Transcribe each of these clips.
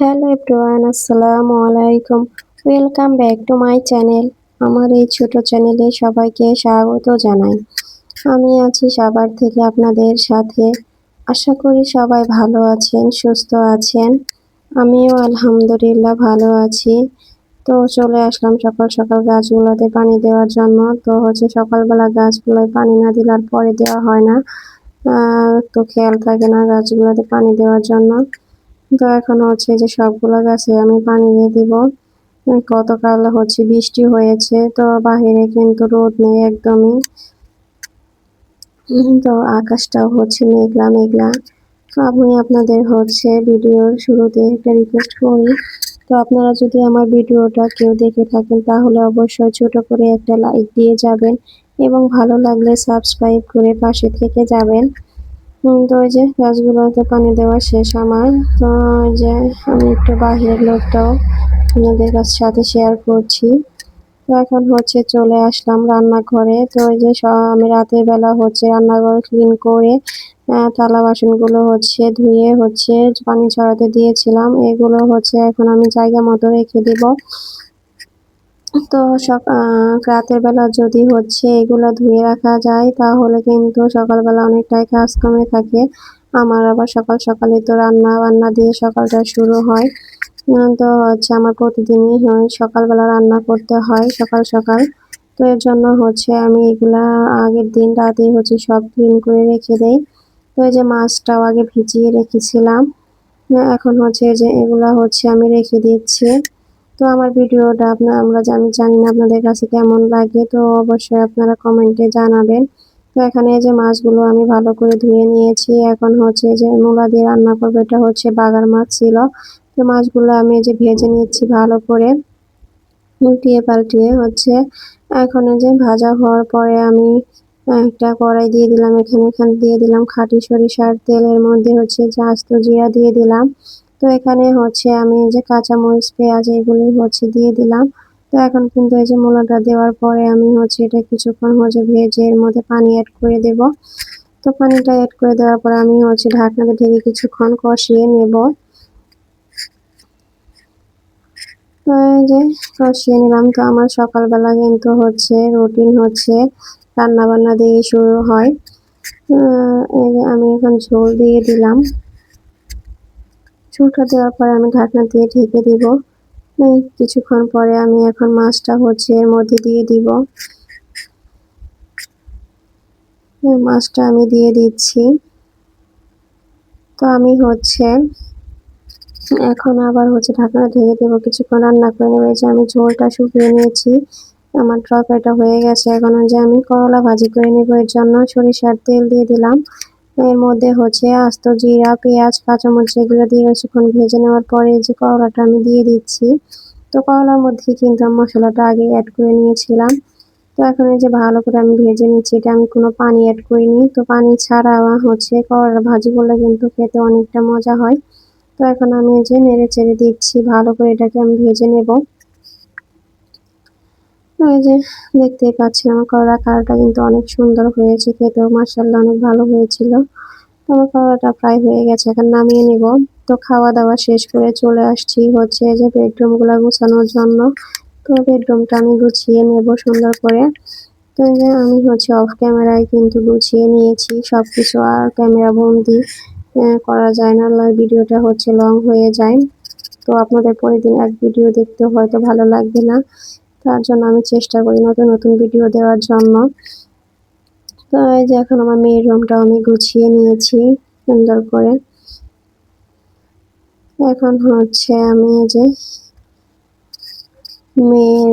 Hello everyone, আসসালামু আলাইকুম। Welcome back to my channel আমার এই ছোট চ্যানেলে সবাইকে স্বাগত জানাই। আমি আছি সবার থেকে আপনাদের সাথে। আশা করি সবাই ভালো আছেন, সুস্থ আছেন। আমিও আলহামদুলিল্লাহ ভালো আছি। তো চলে আসলাম সকাল সকাল গাছগুলোতে পানি দেওয়ার জন্য। তো হচ্ছে সকালবেলা গাছগুলোয় পানি না দিলে আর পরে দেওয়া হয় না। তো খেয়াল থাকে না গাছগুলোতে পানি দেওয়ার জন্য। তো এখন হচ্ছে যে সবগুলো গাছে আমি পানি দিয়ে দিব গতকাল হচ্ছে বৃষ্টি হয়েছে, তো বাহিরে কিন্তু রোদ নেই একদমই। তো আকাশটাও হচ্ছে মেঘলা মেঘলা। তো আমি আপনাদের হচ্ছে ভিডিওর শুরুতে একটা রিকোয়েস্ট করি। তো আপনারা যদি আমার ভিডিওটা কেউ দেখে থাকেন, তাহলে অবশ্যই ছোট করে একটা লাইক দিয়ে যাবেন এবং ভালো লাগলে সাবস্ক্রাইব করে পাশে থেকে যাবেন। তো ওই যে গাছগুলোতে পানি দেওয়া শেষ আমার। তো ওই যে আমি একটু বাহিরের লোকটাও আপনাদের কাছ সাথে শেয়ার করছি। তো এখন হচ্ছে চলে আসলাম রান্নাঘরে। তো ওই যে আমি রাতের বেলা হচ্ছে রান্নাঘর ক্লিন করে থালা বাসনগুলো হচ্ছে ধুয়ে হচ্ছে পানি ছড়াতে দিয়েছিলাম। এগুলো হচ্ছে এখন আমি জায়গা মতো রেখে দিব। তো সব রাতের বেলা যদি হচ্ছে এগুলো ধুয়ে রাখা যায়, তাহলে কিন্তু সকালবেলা অনেকটাই কাজ কমে থাকে। আমার আবার সকাল সকালে তো রান্না বান্না দিয়ে সকালটা শুরু হয়। তো হচ্ছে আমার প্রতিদিনই হয়, সকালবেলা রান্না করতে হয় সকাল সকাল। তো এর জন্য হচ্ছে আমি এগুলা আগের দিন রাতে হচ্ছে সব ক্লিন করে রেখে দেই। তো এই যে মাছটাও আগে ভিজিয়ে রেখেছিলাম। এখন হচ্ছে যে এগুলা হচ্ছে আমি রেখে দিচ্ছি। তো আমার ভিডিওটা আপনার আমরা আমি জানি না আপনাদের কাছে কেমন লাগে, তো অবশ্যই আপনারা কমেন্টে জানাবেন। তো এখানে যে মাছগুলো আমি ভালো করে ধুয়ে নিয়েছি, এখন হচ্ছে যে মূলা দিয়ে রান্না করব, এটা হচ্ছে বাগার মাছ ছিল। তো মাছগুলো আমি যে ভেজে নিচ্ছি ভালো করে, উল্টিয়ে পাল্টিয়ে হচ্ছে, এখন যে ভাজা হওয়ার পরে আমি একটা কড়াই দিয়ে দিলাম, এখানে এখানে দিয়ে দিলাম খাঁটি সরিষার তেলের মধ্যে হচ্ছে যে আস্ত জিরা দিয়ে দিলাম। তো এখানে হচ্ছে আমি যে কাঁচামরিচ, পেঁয়াজ এগুলি হচ্ছে দিয়ে দিলাম। তো এখন কিন্তু এই যে মূলাটা দেওয়ার পরে আমি হচ্ছে এটা কিছুক্ষণ হচ্ছে ভেজে এর মধ্যে পানি অ্যাড করে দেব। তো পানিটা অ্যাড করে দেওয়ার পরে আমি হচ্ছে ঢাকনাতে ঢেকে কিছুক্ষণ কষিয়ে নেব। যে কষিয়ে নিলাম। তো আমার সকালবেলা কিন্তু হচ্ছে রুটিন হচ্ছে রান্না বান্না দিয়ে শুরু হয়। আমি এখন ঝোল দিয়ে দিলাম। ঝোলটা দেওয়ার পরে আমি ঢাকনা দিয়ে ঢেকে দিব। কিছুক্ষণ পরে আমি এখন মাছটা হচ্ছে এর মধ্যে দিয়ে দিব। মাছটা আমি দিয়ে দিচ্ছি। তো আমি হচ্ছে এখন আবার হচ্ছে ঢাকনা ঢেকে দেবো। কিছুক্ষণ রান্না করে নেব। যে আমি ঝোলটা শুকিয়ে নিয়েছি। আমার তরকারিটা হয়ে গেছে। এখন যে আমি করলা ভাজি করে নেব। এর জন্য সরিষার তেল দিয়ে দিলাম। এর মধ্যে হচ্ছে আস্ত, জিরা, পেঁয়াজ, কাঁচামরিচ এগুলো দিয়ে কিছুক্ষণ ভেজে নেওয়ার পরে যে করলাটা আমি দিয়ে দিচ্ছি। তো করলার মধ্যে কিন্তু আমি মশলাটা আগে অ্যাড করে নিয়েছিলাম। তো এখন এই যে ভালো করে আমি ভেজে নিচ্ছি, এটা আমি কোনো পানি অ্যাড করিনি। তো পানি ছাড়া হচ্ছে করলা ভাজি করলে কিন্তু খেতে অনেকটা মজা হয়। তো এখন আমি এই যে নেড়ে চেড়ে দিচ্ছি, ভালো করে এটাকে আমি ভেজে নেব। এই যে দেখতেই পাচ্ছেন আমার করলা কালারটা কিন্তু অনেক সুন্দর হয়েছে খেতেও মার্শাল্লাহ অনেক ভালো হয়েছিল। আমার করলাটা প্রায় হয়ে গেছে, এখন নামিয়ে নেব। তো খাওয়া দাওয়া শেষ করে চলে আসছি হচ্ছে যে বেডরুমগুলো গুছানোর জন্য। তো বেডরুমটা আমি গুছিয়ে নেব সুন্দর করে। তো যে আমি হচ্ছে অফ ক্যামেরায় কিন্তু গুছিয়ে নিয়েছি সব কিছু আর ক্যামেরা বন্দি। করা যায় না ভিডিওটা হচ্ছে লং হয়ে যায়। তো আপনাদের পরের দিন এক ভিডিও দেখতে হয়তো ভালো লাগবে না। তার জন্য আমি চেষ্টা করি নতুন নতুন ভিডিও দেওয়ার জন্য। তো এই যে এখন আমার মেয়ের রুমটা আমি গুছিয়ে নিয়েছি সুন্দর করে। এখন হচ্ছে আমি যে মেয়ের,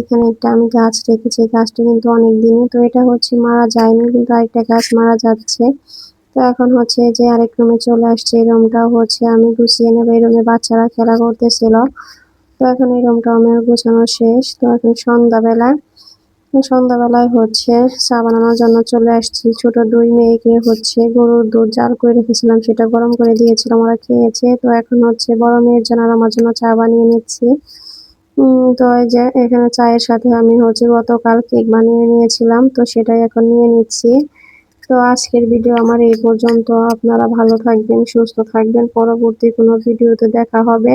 এখানে একটা আমি গাছ রেখেছি, গাছটা কিন্তু অনেক দিনই তো এটা হচ্ছে মারা যায়নি, কিন্তু আরেকটা গাছ মারা যাচ্ছে। তো এখন হচ্ছে যে আরেক রুমে চলে আসছে, এই রুমটাও হচ্ছে আমি গুছিয়ে নেব, এই রুমে বাচ্চারা খেলা করতেছিল। তো এখন এই রুমটা আমার গোছানো শেষ। তো এখন সন্ধ্যাবেলা, সন্ধ্যাবেলায় হচ্ছে চা বানানোর জন্য চলে আসছি। ছোট দুই মেয়েকে হচ্ছে গরুর দুধ জাল করে রেখেছিলাম, সেটা গরম করে দিয়েছিলাম ওরা খেয়েছে। তো এখন হচ্ছে বড় মেয়ের জন্য আমার জন্য চা বানিয়ে নিচ্ছি। তো এই যে এখানে চায়ের সাথে আমি হচ্ছে গতকাল কেক বানিয়ে নিয়েছিলাম, তো সেটাই এখন নিয়ে নিচ্ছি। তো আজকের ভিডিও আমার এই পর্যন্ত। আপনারা ভালো থাকবেন, সুস্থ থাকবেন। পরবর্তী কোনো ভিডিওতে দেখা হবে।